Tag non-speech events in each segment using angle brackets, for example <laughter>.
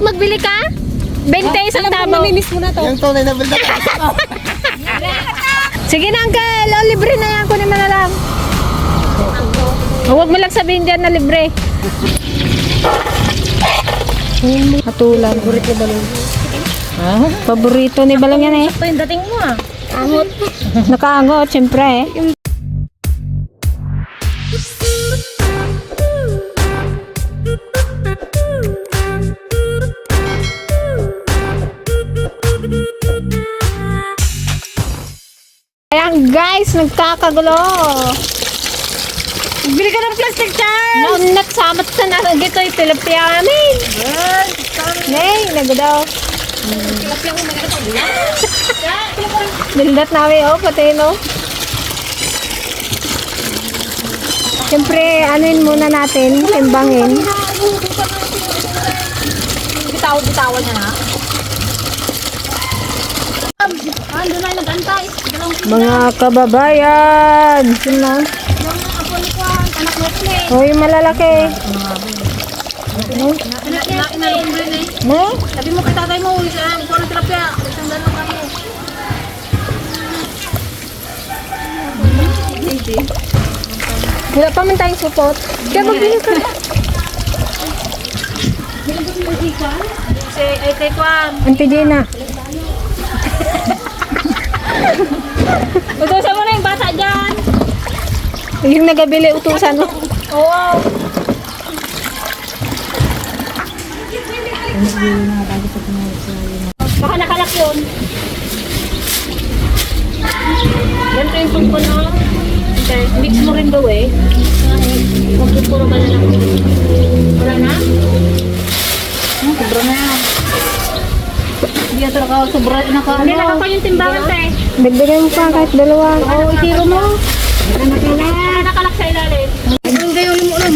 magbili ka? 20 isang damo. Naminis mo na to. Yung tunay na bilda. Sige na, uncle. O, libre na yan. Kunin mo na lang. Huwag mo lang sabihin dyan na libre. Hatulan. Paborito ba Ha? Paborito ni Balong yan eh. Ito yung dating mo ah. Nakaangot, syempre eh. Ayan guys, nagkakagulo. Bili ka ng plastic chair. Naunat samat sa nasa dito yung tilapia namin. Nay, nagadaw. Nildat namin, oh, pati, no? Siyempre, anuin muna natin, timbangin. Bitaw-bitawan niya na. Ando na yung nag-antay. Dalawang Mga kababayan! Sino? yung malalaki. Eh. Ne? Sabi mo kay tatay mo, sa kuha ng tilapia. Isang dalawa kami. Wala pa man tayong support. Kaya magbili ka. Juan. Auntie Gina. <laughs> Utusan mo na yung bata dyan. Yung nagabili utusan mo. Oo. Baka nakalak yun. Ganito yung tungko na. Okay. Mix mo rin daw eh. Huwag puro ka na lang. Wala na? Hmm, sobra na yan. Hindi yan talaga sobra na ka. Hindi naka pa yung timbangan te. Dagdagan mo pa kahit dalawa. Oo, oh, itiro mo. Nakalak. Sa ilalim. Ang gayo yung ulam.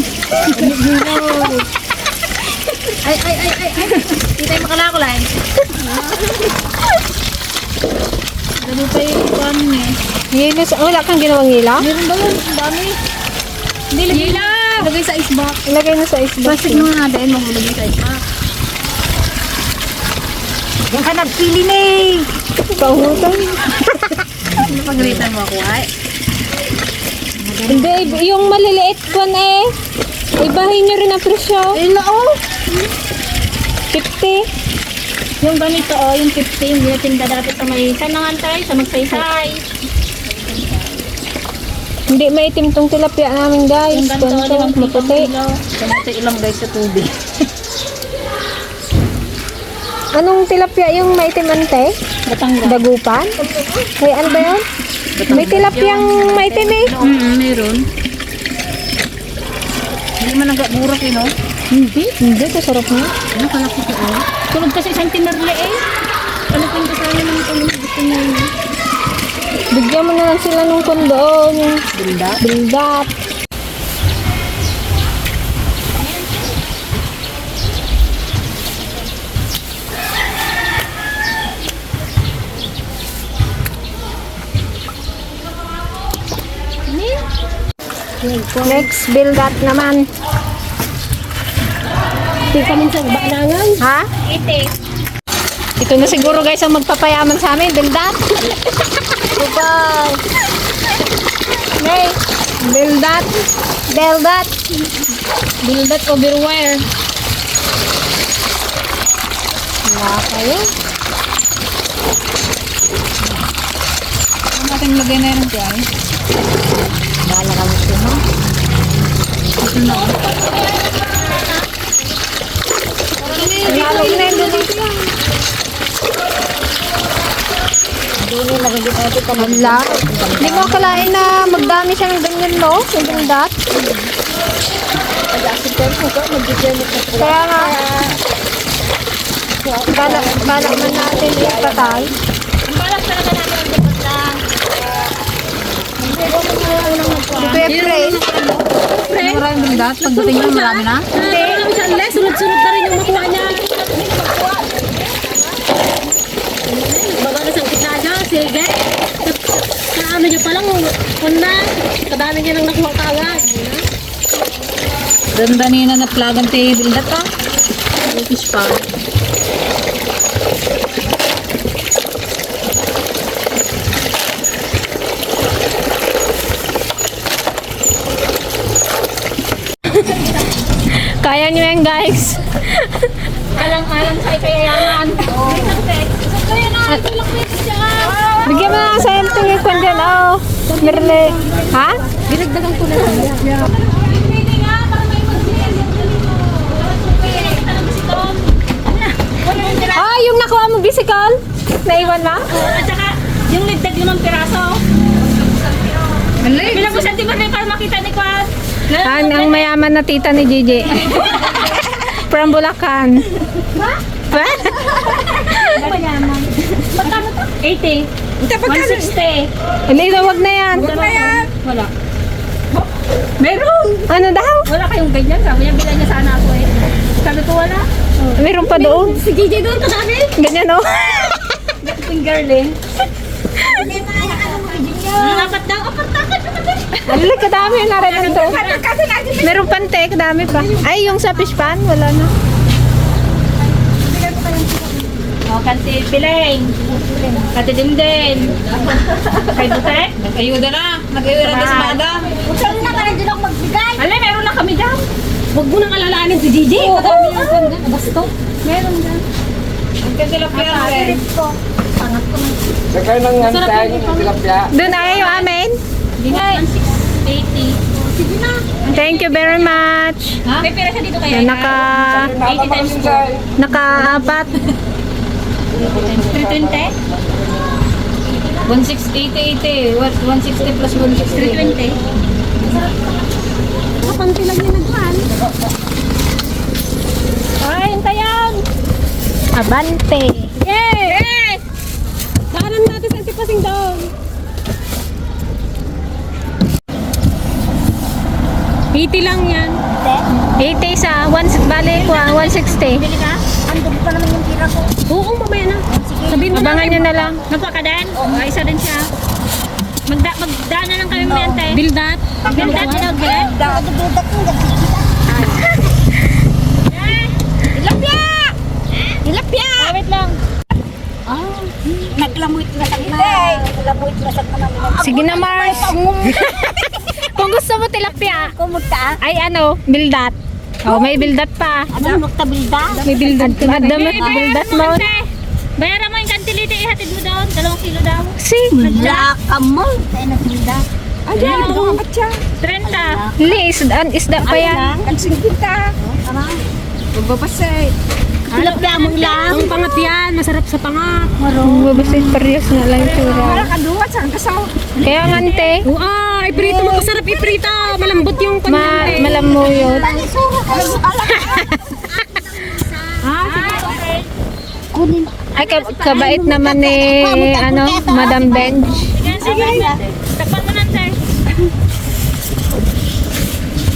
Ay, ay, ay, ay, ay. Hindi tayo makalakulay. Dami pa yung kwan eh. Hilos, wala kang ginawang hila? Meron ba yun? Ang dami. Hindi, lagay. Lagay sa isbak. Ilagay mo sa isbak. Plastic mo nga natin, maglagay sa isbak. Yan ka nagpili na eh. Kahutan. Ano pagalitan mo ako ay? Hindi, yung maliliit kwan eh. Ibahin nyo rin ang presyo. Ayun na oh. 50. Yung ganito oh, yung 15, hindi natinda dati sa may sa nangantay, sa magsaysay. Hindi maitim tong tilapia namin guys. Yung ganito, Ganito, limang maputi. kilo. Ganito ilang guys sa tubig. <laughs> Anong tilapia yung maitim ante? Batangas. Dagupan? Ay, ano ba yun? May tilapiyang maitim eh. Mm, meron. Hindi man nagaburak eh, no? Hindi. Hindi, kasarap na. Ano ka ko oh? Tulog kasi isang tinerle eh. Kalapin ko sana ng tulog gusto niya yun. Bigyan mo na lang sila nung kondoon. Yung Bilda? bildat. Next, bildat naman. Hindi kami sa balangan. Ha? Ite. Ito na siguro guys ang magpapayaman sa amin, bildat. Goodbye. Nay, bildat. Bildat. Bildat overwear. Wala kayo. Ang ating lagay na rin siya. Wala kami siya, no? Ito na. Lalog na yun dito. Wala. Hindi mo akalain na magdami siya ng ganyan, no? Yung bildat. Kaya nga, bala, bala man natin ipatay. Ang balak talaga namin ang dapat lang. Ito yung phrase. Maraming bildat. Pagdating mo, marami na? Hindi. Marami siya. Les, sunod-sunod na rin yung makuha niya. Baga na sa gitna niya. Sige. Sa ano niya palang, una, kadami niya nang nakuha kagad. Ganda niya na na-plug ang bildat ah. fish pan. Kaya nyo yan guys. Alang-alang sa ikayayanan. Oo. Kaya na, ito lang pwede siya. Bigyan mo na sa yung kwan dyan. Oh. Merle. Ha? Dinagdagan ko na lang. Mag-share. Ah, yung nakuha mo bisikal? Naiwan mo? At saka, yung ligtag limang piraso. Bilang ko sentiment na para makita ni Kwan. Ang, ang mayaman na tita ni Gigi. <laughs> From Bulacan. Ba? Mayaman. Magkano to? 80. 160. Hindi, wag na yan. Wala. Meron! Ano daw? Wala kayong ganyan. Sabi niya, bilan niya sana ako eh. Sabi ko wala. Meron pa doon. Si Gigi doon kasami. Ganyan oh. Dating girl eh. Apat daw, apat daw. Alala, kadami na rin nito. Meron pante, kadami pa. Ay, yung sa fish pan, wala na. O, kanti Pileng. Kanti Dindin. Kay Butek. Ayuda na. Mag-ayuda na sa madam. Alay, meron na kami dyan. Huwag mo nang alalahanin si Gigi. Oo, oo. Meron dyan. Ang katilapia rin. Sakay ng hantay tilapia. Doon ay yung amin. Ay. 80. Sige na. Thank you very much. Ha? May pera siya dito kaya. Naka, 80 times 4. naka-apat. 320? 160, 80, 80. What? 160 plus 160. 320? Kapanti lang yung nagman. Ay, hintayan. Abante. Yay! Daanan antipasing doon. Eighty lang yan. 80 sa 1, bali ko, ah, 160. Bili ka? Andun pa naman yung tira ko. Oo, mamaya na. Sabihin mo Abangan nyo na lang. Nagpakadan? Oo, oh, isa din siya. Magda magdaan na lang kami oh. mente. Bildat. Bildat na lang, Gret. Tilapia! Tilapia! Oh, wait lang. Naglamoy na sa na. Sige na, Mars. <laughs> Kung gusto mo tilapia, Kumusta? ay ano, bildat. Oh, may bildat pa. Ano magtabilda? May bildat. Madamot bildat mo. Bayaran mo yung kantilite, ihatid mo doon. Dalawang kilo daw. Sige. Laka mo. Tayo nagbilda. Ayan, ano siya? 30. Li, isda, isda pa yan. Ang singgita. Bababasay. Tilapia mo lang. Ang pangat yan, masarap sa pangat. Babasit parehas na lang yung tura. Kaduwa sa kasaw. Kaya ngante, Oo, ah, iprito mo. Masarap iprito. Malambot yung ma malamuyot. <laughs> Ah. Kunin. Ay, ka- kabait naman ni, ano, Madam Benj. Sige, sige. Takpan mo nante.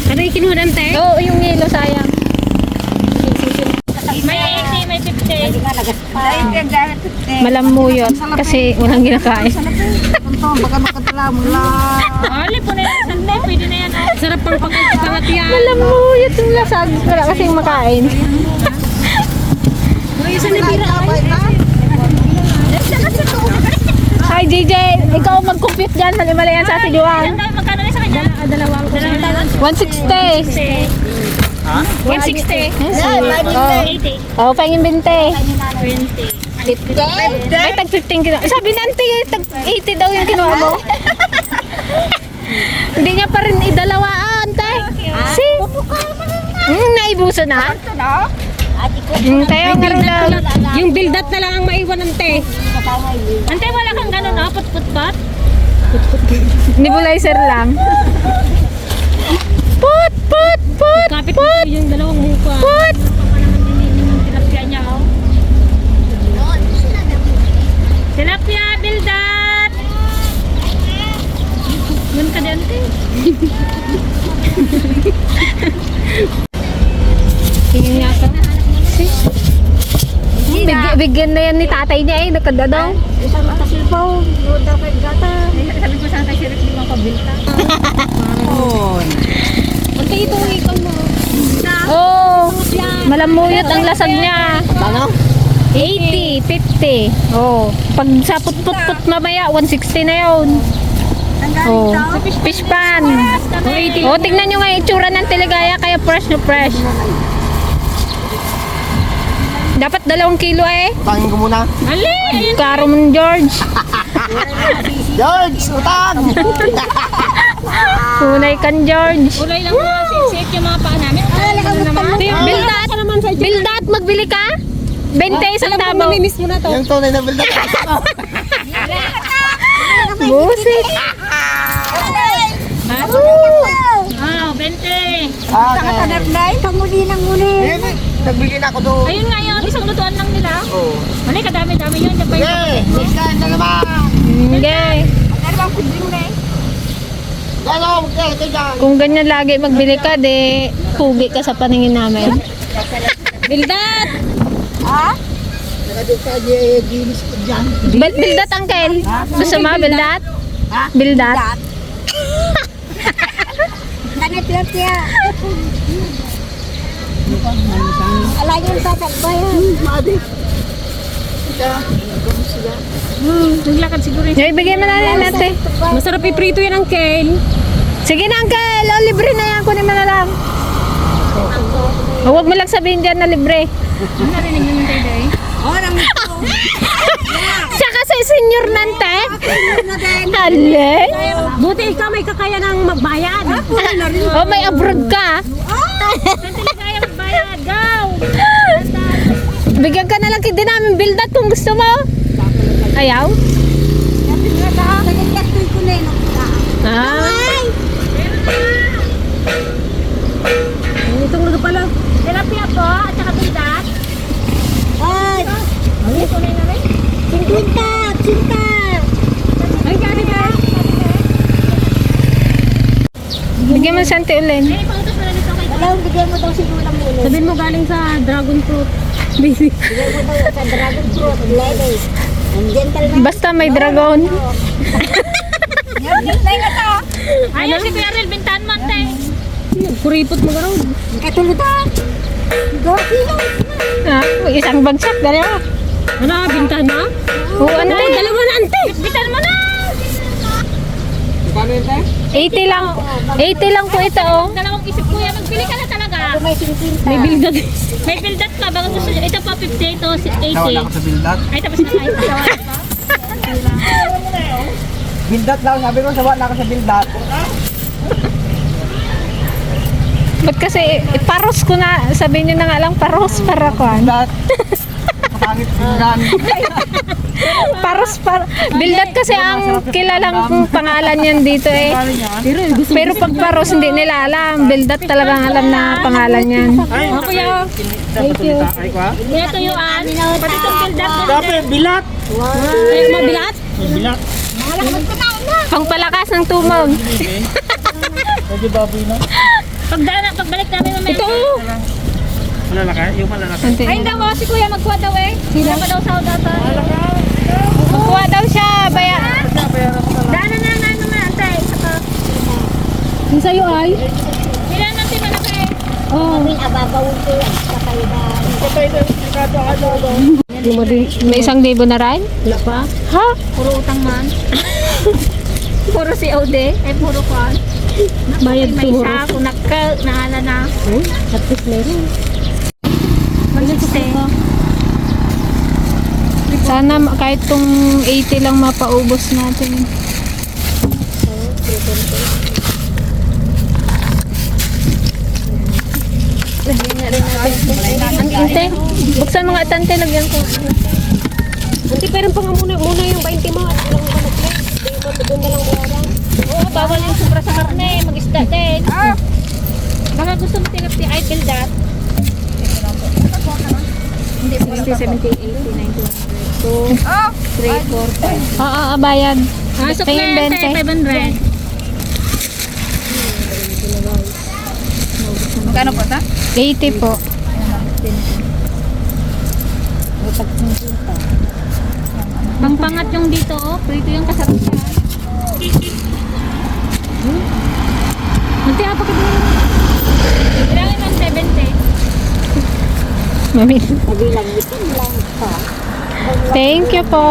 Ano yung kinuha nante? Oo, yung yelo, sayang. Malamuyot kasi walang ginakain. Ali po na yung sandi, pwede na yan. oh. Sarap pang pagkakatangat yan. Malamuyot yung lasag. Wala kasing makain. Hi JJ, ikaw mag-compute dyan. Mali-mali yan sa ating Juan. Magkano na sa kanya? Dalawang. 160. Ha? 160. Oh, pangin 20. 20. Ay, tag 15 kilo. Sabi ng auntie, tag 80 daw yung kinuha mo. <laughs> Hindi niya pa rin idalawaan, tay. Si? Hmm, naibuso na. Hmm, Ito na? Ate ko. Hmm, tayo nga rin lang. Yung build up na lang ang maiwan, ante. Ante, wala kang ganun, ah, put-put-pat? Nebulizer lang. <laughs> Put-put! Put, Kapit put, yung dalawang muka. put. Tilapia niya, oh. Tilapia, bildat! Mun ka din. Tingin niya ka. Si? Big, bigyan na yan ni tatay niya eh, nakadadaw. Isang matasilpaw. Dapat gata. <laughs> Sabi ko sa tayo, sirit limang pabilta. Huwag kayo itong ikon mo. Oh, malamuyot ang lasag niya. Ano? 80, 50. Oh, pag sa put-put-put mamaya, 160 na yun. Oh, fish pan. Oh, tingnan nyo nga yung itsura ng teligaya, kaya fresh na fresh. Dapat dalawang kilo eh. Tangin ko muna. Ali! Karo mo George. <laughs> <laughs> George, utang! <laughs> Tunay kan, George. Kulay lang mga sisip yung mga paa namin. Bilda at, bilda at magbili ka? 20 isang tabaw. Naminis mo na to. Yung tunay na bilda. Busit. Ah, 20. 20. Ah, 20. Ah, 20. Ah, 20. Ah, 20. Ah, 20. Ah, 20. Ah, 20. Ah, 20. Ah, 20. Ah, 20 Nagbili na ako doon. Ayun nga yun, isang lutuan lang nila. Oo. Mali, kadami-dami yun. Yan pa yung Hindi, ano kapatid mo. na naman. Hindi. Ano bang kudring na eh? Gano'n, huwag ka, ito dyan. Kung ganyan lagi magbili ka, de, pugi ka sa paningin namin. Bildat! Ah? Ha? Nakadit sa di- gilis ko dyan. Bil Bildat, Uncle. Gusto mo, Bildat? Ha? Bildat? Bakit lang siya? Ala yung tatagbayan. Madi. Naglakad siguro yun. Yung ibigay mo na rin natin. Masarap iprito yan, Uncle. Sige na, Uncle. O, libre na yan. Kunin mo na lang. O, Huwag mo lang sabihin dyan na libre. Narinig mo yung day Oh, nang <laughs> Siya kasi senior nante. na din. <laughs> Hale. Buti ikaw may kakaya ng magbayad. Pula na rin. O, may abroad ka. Bigyan ka na lang din namin bildat kung gusto mo. Ayaw? Ah. Itong lugar pala. Tilapia po, at saka bildat. Ay, tunay na rin. 50, 50. Ay, gani ka. Bigyan mo sa Auntie Ulen. Ay, na Alam, bigyan mo daw siguro ng muli. Sabihin mo galing sa dragon fruit. Busy. Sa dragon fruit, lady. Ang gentleman. Basta may dragon. Si Kuya Rel, bintahan mo, ate. Kuripot mo gano'n. Katulad ha. Go, sino? Ah, isang bagsak. Dali mo. Ano, bintahan mo? Oo, ano Oh, dalawa na, ante. Bintahan mo na. Paano yun, te? 80 lang. 80 lang po ito, oh. Dalawang isip kuya, magbili ka na talaga. May 50. May bildat. May bildat pa. Baka gusto nyo. Ito po, 50. Ito, 80. Nawala ako sa bildat. Ay, tapos na tayo. <laughs> Bildat lang, sabi ko, sawa na ako sa bildat. Ba't kasi, eh, paros ko na, sabihin nyo na nga lang, paros para ko. Bildat. <laughs> Kapangit bildan. Paros para. Bildat kasi ang kilalang pangalan yan dito eh. Pero pag paros, hindi nila alam. Bildat talagang alam na pangalan yan. Oh, kuya. Thank you. Kuya, tuyuan. Pati itong bildat. Dapat bilat. Ay, mabilat? Pangpalakas ng tumog. Pagdaan, pagbalik namin mamaya. Ito. Malalaki? Yung malalaki. Ay, daw, oh, si kuya magkuha daw eh. Sila pa daw sa data. Magkuha daw siya. Baya. Daanan na nga naman, ante. Saka. Yung sa'yo ay? Ilan natin malaki? Oh. Kami ababawin ko yan. Kakaiba. May isang libo na rin? Wala pa? Ha? Puro utang man. <laughs> puro si Ode. Ay, puro kwan. Bayad May tumuro. isa, kung nagka, nahala na. Oh, at least meron. Mag-stay. Sana ma- kahit tong 80 lang mapaubos natin. Ante, buksan mga tante, lagyan ko. Ante, pero pa nga muna, muna yung 20 mo. Alam mo ka mag-play. Doon na lang bayaran. Oo, bawal yung sobra sa karne. Mag-isda din. Baka gusto mo tilapia. Ay, bildat. Hindi, 60, 70, 80, 90, 100. 2, 3, 4, 5. Oo, ah, bayad. Ah, so Tingin 20. 500. Magkano po ta? 80 po. Pangpangat yung dito, oh. Prito yung kasarap Thank you po.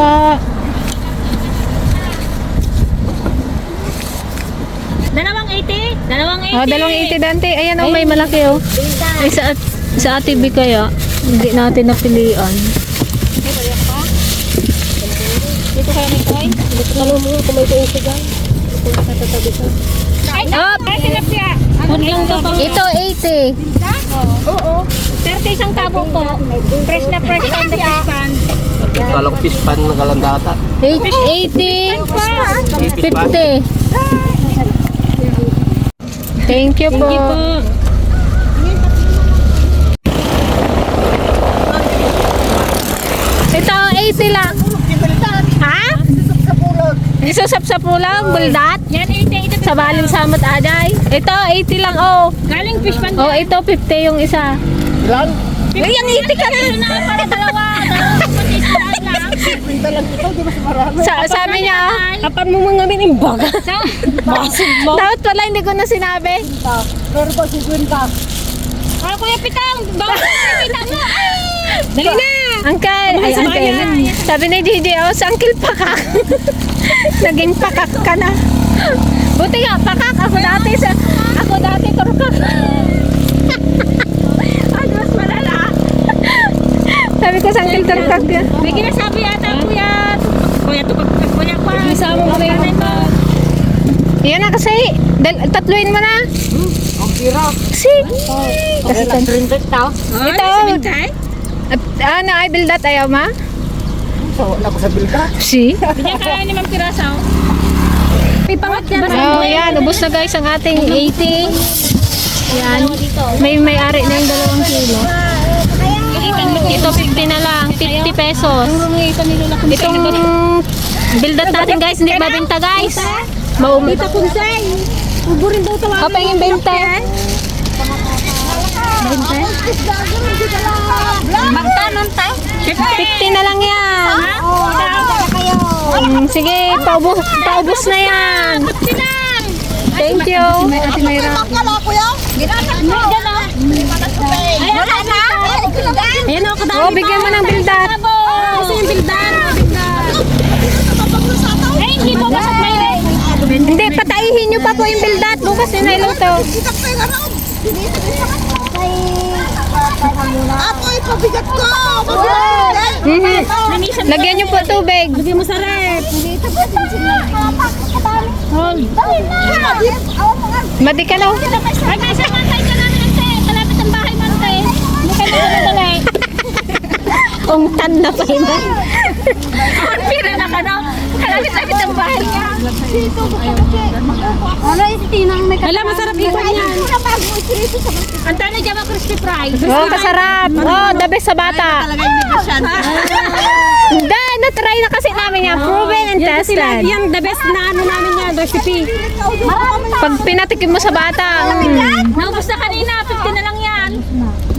Dalawang 80? Dalawang 80? Oh, dalawang 80 dante. Ayan oh, may malaki oh. Ay, sa, sa ATV kaya. Hindi natin napilian. Dito kayo may koy? Dito ka mo kung may koy siya dyan. Kung nakatatabi ka. Ay, sinap siya. Ito 80. Oo. Oo. 31 tabo po. Fresh na fresh on the pan. Kala ko pispan na kalandata. 80, 50. Thank you po. Ito, 80 lang. Ha? Isusap sa pulang, buldat. Yan, 80, Sa balinsamat aday. Ito, 80 lang, oh. Galing fish pan. Oh, ito, 50 yung isa. Ilan? Ay, yung 80 ka na para dalawa. Pinta lang ito, di ba sa marami? Sa, sabi niya, Kapan mo mga minimbaga. So, dapat pala hindi ko na sinabi. Pero ba si Gwenta? ah, Kuya Pitang, bawal na kita mo. Ay! Dali na! Uncle! Ay, uncle. Sabi ni Gigi, oh, sa uncle pakak. <laughs> Naging pakak ka na. Buti nga, pakak. Ako dati sa... Ako dati turkak. Ano mas malala? Sabi ko sa uncle turkak yan. May ginasabi yata, Kuya. Kuya, tupag, Kuya, Kuya. Isama mo na yun. Yan na kasi. Tatluin mo na. Ang tira. Si. Kasi tan- Ito. At, ano, I build that ayaw ma? So, wala ko sa bilka. Si. Bigyan ka ni Ma'am Pirasaw. Pipangat yan. Oh, yan. Ubus na guys ang ating 80. Yan. May may-ari na yung dalawang kilo. Ito 50 na lang. 50 pesos. Itong bildat natin guys, hindi mabenta guys. Maumi. Ito Kunsay. Uburin daw tawa. Kapag yung 20. Magtanon tayo. 50 na lang yan. Mm, sige, paubos, paubos na yan. Thank you. Ate Mayra. Wala na? Ayan o, Oh, bigyan mo ng bildat. Kasi yung bildan. Ay, hindi po ba sa Hindi, pataihin nyo pa po yung bildat. Bukas yun ay luto. Apoy, pabigat ko. Mhm. Lagyan nyo po tubig. Lagyan mo sa rep. Madi ka na. Ay, may isang mantay ka namin ante. Kalapit ang bahay mantay. Na. Ungtan na pa yun. Ang pira na ka no? Kalapit-lapit ang bahay niya. Ano yung tinang may Wala, masarap ikon yan. Ang tanong dyan mga crispy fries. Oh, kasarap. Oh, the best sa bata. <laughs> Hindi, na-try na kasi namin yan. Proven and tested. Yan, the best na ano namin yan, recipe. Pag pinatikim mo sa bata, mm, Naubos na kanina, 50 na lang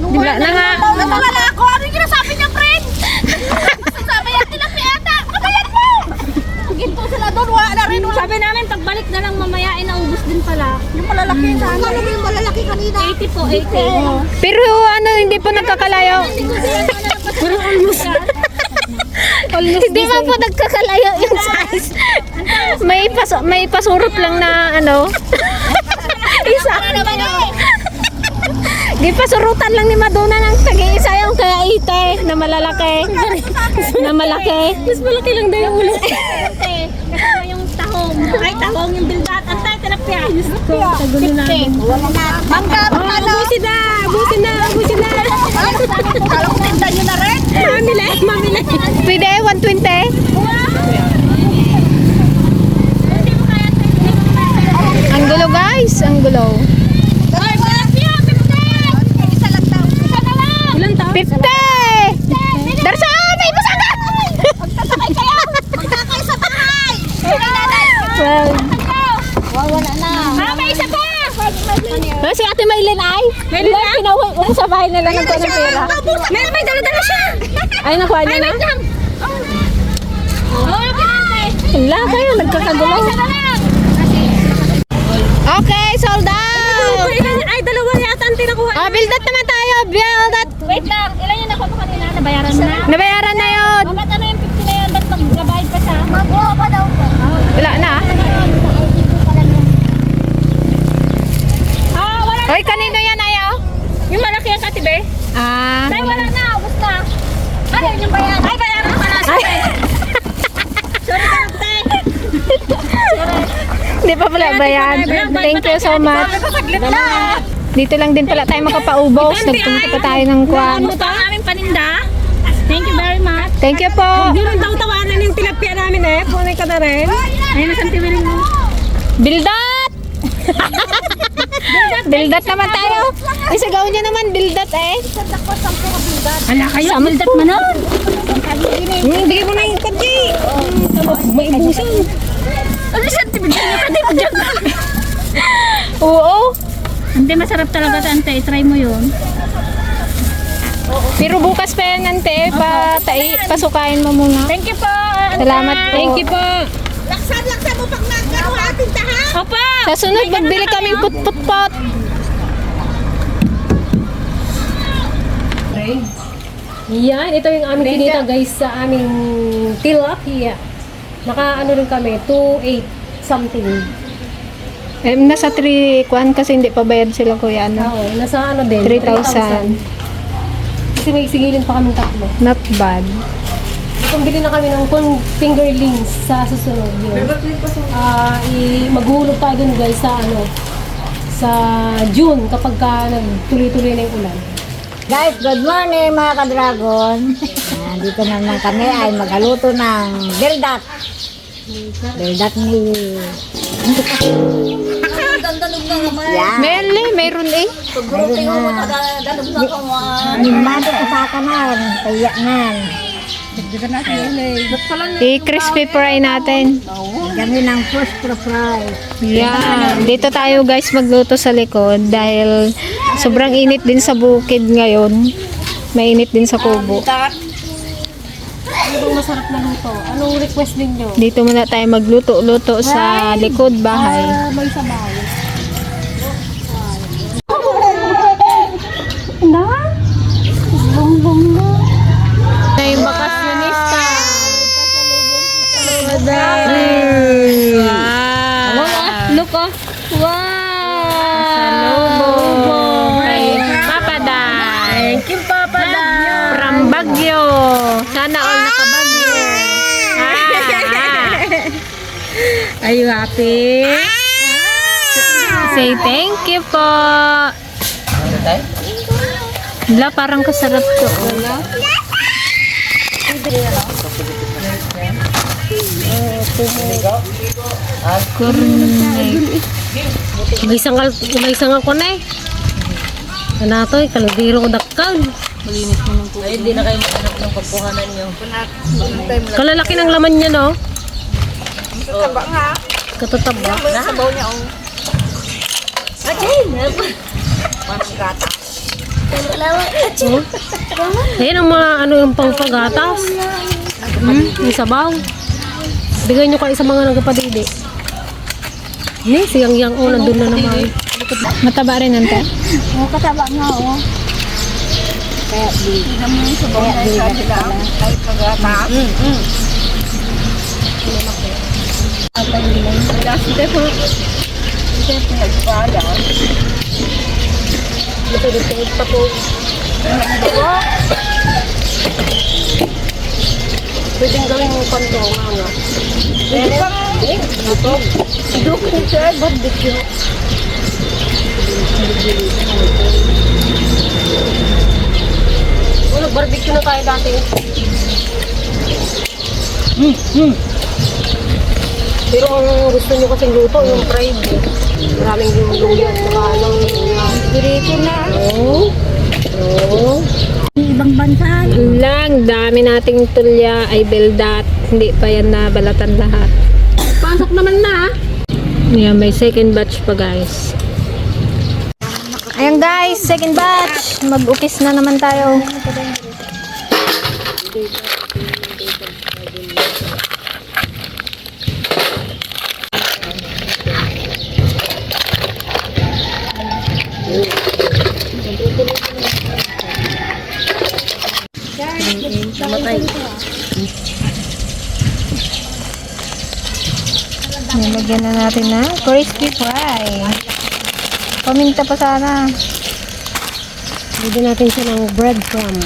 yan. wala na nga. Natawala ako. Ano yung sinasabi niya, friend? Sabi yan, tilapia ata. Katayan mo! Ginto sila doon, wala na rin. Sabi namin, pagbalik na lang mamaya, eh, naubos din pala. Yung malalaki na. Ano ba yung malalaki kanina? 80 po, 80. Pero ano, hindi po nagkakalayo. Pero <laughs> almost. Hindi man po nagkakalayo yung size. May pas may pasurot lang na ano. <laughs> Isa. Di pasurutan lang ni Madonna ng tagi-isa yung kaya ite na malalaki. na malaki. Mas malaki lang daw yung ulo. Kasama yung tahong. Ay, tahong yung bildat. Ang tayo, tilapia. Tagulo namin. Wala na. Mangga, ano? Busin na! Busin na! Busin na! Kala ko tinda nyo na rin. Mamili! Mamili! Pwede 120? Ang gulo guys, ang gulo. Ay, tilapia! Isa lang daw. Ilan tao? 50! Darsa, may pasaga! Magkasakay kayo. Magkakay sa bahay. Well, Wala na. Ah, may isa pa! oh, si Ate Maylin ay, Maylin, pinauwi ko sa bahay nila ng ng pera. Meron may dala-dala siya! Ay, nakuha niya na? lang! Oh! Wala kayo, nagkakagulo. Isa na lang! Okay, sold out! Ay, dalawa yata ang tinakuha. Ah, bildat naman tayo. Bildat. Wait lang, ilan yung nakuha mo kanina? Nabayaran na? Nabayaran na yun. O, ba't ano yung 50 na yun? Ba't magbabayad pa siya? Magbuha pa daw po. Wala na. Ah, wala na. Hoy, kanino yan ayaw? Yung malaki ang katibe? Ah. Ay, wala na. Ubus na. Ano yun yung bayaran? Ay, bayaran pa na. Sorry. Sorry ka, Tay. Hindi pa pala bayan. Thank you so much. Saglit lang. Dito lang din pala tayo makapaubos. Nagpunta pa tayo ng kwan. Ano ang aming paninda? Thank you very much. Thank you po. Yun ang taw-tawanan yung tilapia namin eh. Punay ka na rin. Ayun, nasaan tiwiling mo? Bildat! bildat naman tayo. Isigaw niyo naman, bildat eh. Ala kayo, bildat mo na. Hmm, bigay mo na yung kadi. May ibusan. Ano siya, tibigyan niyo ka dito dyan. <laughs> Oo. Hindi, masarap talaga tante. Try mo yun. Pero bukas pa yan, ante. Pa, tai, pasukain mo muna. Thank you po. Salamat po. Thank you po. Laksan-laksan mo pag nagkaro ating tahan. Opo. Sa sunod, magbili kaming put-put-pot. Yan, ito yung aming kinita guys sa aming tilapia. Naka ano rin kami, 2.8 something. Eh, nasa 3 kwan kasi hindi pa bayad sila kuya. Ano? Oo, nasa ano din? 3,000. Kasi may sigilin pa kami tatlo. Not bad. Kung bili na kami ng kung fingerlings sa susunod yun. Ah, i maghulog tayo dun guys sa ano sa June kapag ka nagtuloy-tuloy na yung ulan. Guys, good morning mga ka-dragon. Ayan, dito naman kami ay magaluto ng bildat. Bildat ni... Yan. Meli, mayroon eh. Mayroon na. Animado ko sa kanan. Kaya nan. I-crispy fry natin. Kami ng first fry. Yan. Dito tayo guys magluto sa likod dahil sobrang init din sa bukid ngayon. Mainit din sa kubo. Ano bang masarap na luto? Anong request ninyo? Dito muna tayo magluto-luto sa likod bahay. Ah, may sabaw. Na yung bakasyonista. Wow. Look oh. Salubong. Kay Papa Day. Thank you, Papa Dan. From Bagyo. Sana all nakabagyo. Ah. Are you happy? Say thank you po. Wala, parang kasarap to. Wala. Cornet. May sangal, may sangal ko na eh. Ano to, eh, kaludiro ko dakkan. Ay, hindi na kayo makanap ng pagkuhanan nyo. Kalalaki ng laman niya, no? Katataba nga. Katataba. Sabaw niya, oh. Achim! Ayan ang mga ano yung pangpagatas. Hmm? Yung sabaw. Bigay nyo kayo sa mga nagkapadidi. Ni, siyang yang oh, nandun na naman. Mataba rin ante. Oo, kataba nga, oo. Kaya di. Kaya di. Kahit pag-ata. Lupit-lupit pa po. Pwedeng gawin mo panto nga nga. Pwede pa nga. Ito. Dukong siya, barbecue. Oh, nag-barbecue na tayo dati. Pero ang gusto nyo kasing luto, yung fried. eh. Maraming yung luya at saka ano. Dirito na. Oo. Oo. Ibang bansa. Lang, dami nating tulya ay beldat. Hindi pa yan nabalatan lahat. Pasok naman na. Yan, may second batch pa guys. Ayan guys, second batch. Mag-ukis na naman tayo. Nilagyan na natin na crispy fry. Paminta pa sana. Bigyan natin siya ng breadcrumb.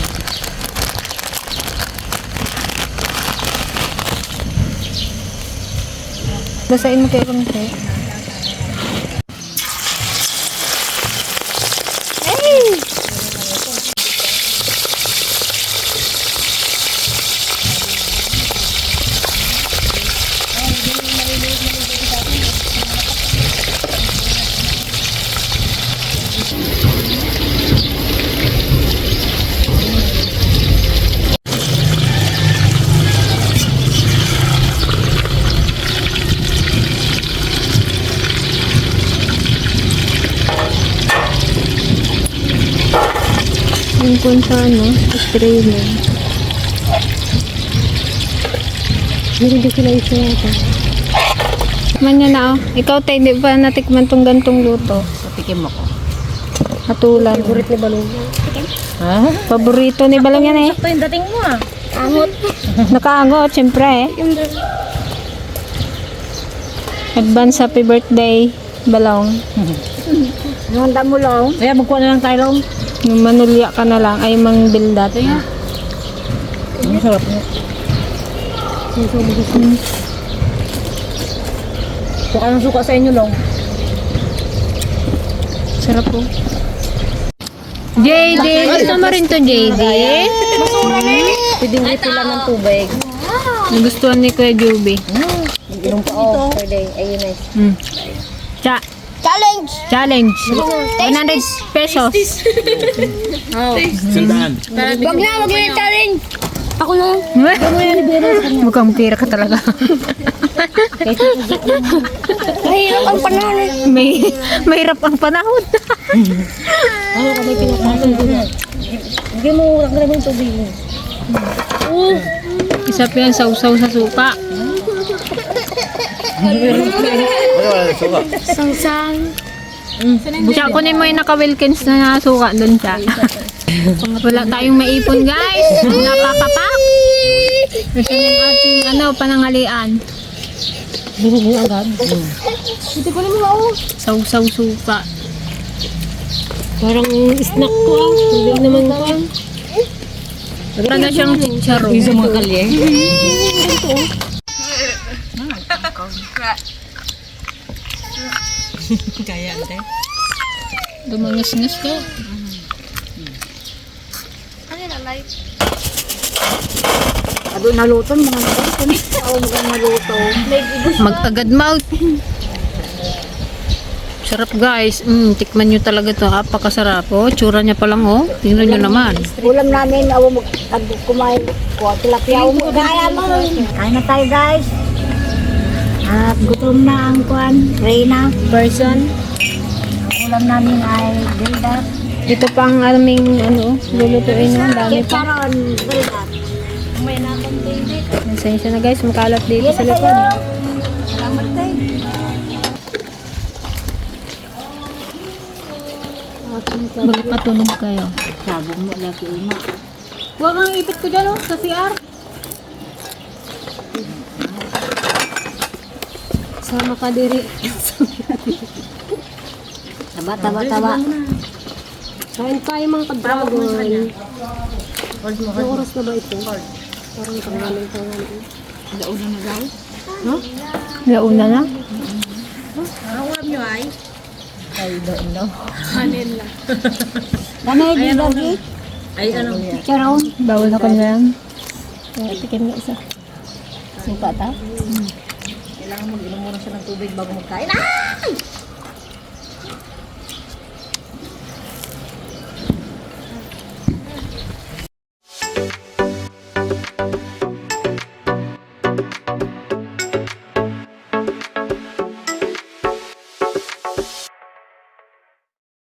Basain mo kayo kumite. Yung kung sa ano, Australian. Hindi ko sila isa yata. Tikman niya na oh. Ikaw tayo, di ba natikman tong gantong luto? Patikim mo ko. Hatulan. Favorite ni Balong. Ha? Paborito ni Balong yan eh. Ito yung dating mo ah. Nakaangot, syempre eh. Advance happy birthday, Balong. <laughs> Handa mo lang. Kaya magkuha na lang tayo lang. Yung manulya ka na lang ay mang bildat. Ang sarap niya. Kung anong suka sa inyo lang. Sarap po. JD, gusto mo rin to JD? Pwedeng ipila ng tubig. Nagustuhan ni Kuya Juby. Inom pa oh. Pwede. Ayun na. Hmm. Cha Challenge! challenge. 100 pesos. Sandaan. Wag na, wag na yung challenge! Ako na. Mukhang pira ka talaga. Mahirap ang panahon eh. May mahirap ang panahon. Ano ka may pinakasan doon? Hindi mo tanggalin yung tubig. Isa pa yan, sausaw sa suka. Ano wala na suka? Sangsang. Siya, kunin mo yung naka-Wilkins na suka doon siya. Wala tayong maipon guys. Napapapak. Kasi yung ating ano, panangalian. Mo agad. Ito ko naman ako. Sausaw suka. Parang snack ko ah. Hindi naman ko ah. Para na siyang chicharo. Isa mga kalye. Kaya ate. Dumangas-ngas ka. Ano yun, alay? Ado naluto mga naluto. Oo, mga naluto. Mag-agad mouth. Sarap guys. Mm, tikman nyo talaga to. Apakasarap. Oh, tsura niya pa lang oh. Tingnan nyo naman. Ulam namin, awo mo, pag kumain ko, tilapia mo. Kaya mo. Kain na tayo guys. At gutom na ang kwan, Reyna. Person. Ulam namin ay bildat. Ito pang aming ano, lulutuin. Ang Dami pa. Chicharon, bildat. Nasensya na guys. Makalat dito sa likod. Salamat tayo. Bakit patulog kayo? Sabong mo, laki ima. Huwag kang ipit ko dyan oh, sa CR. Sama ka diri. Taba, taba, taba. Kain tayo mga ka-dragon. Anong oras na ba ito? Parang tangaling tangaling. Launa na. Ganay, di lagi. Ay ano? Chicharon. Bawal ako na lang. Tikim isa. Suka ta? Kailangan mag-inom muna siya ng tubig bago magkain. Ah!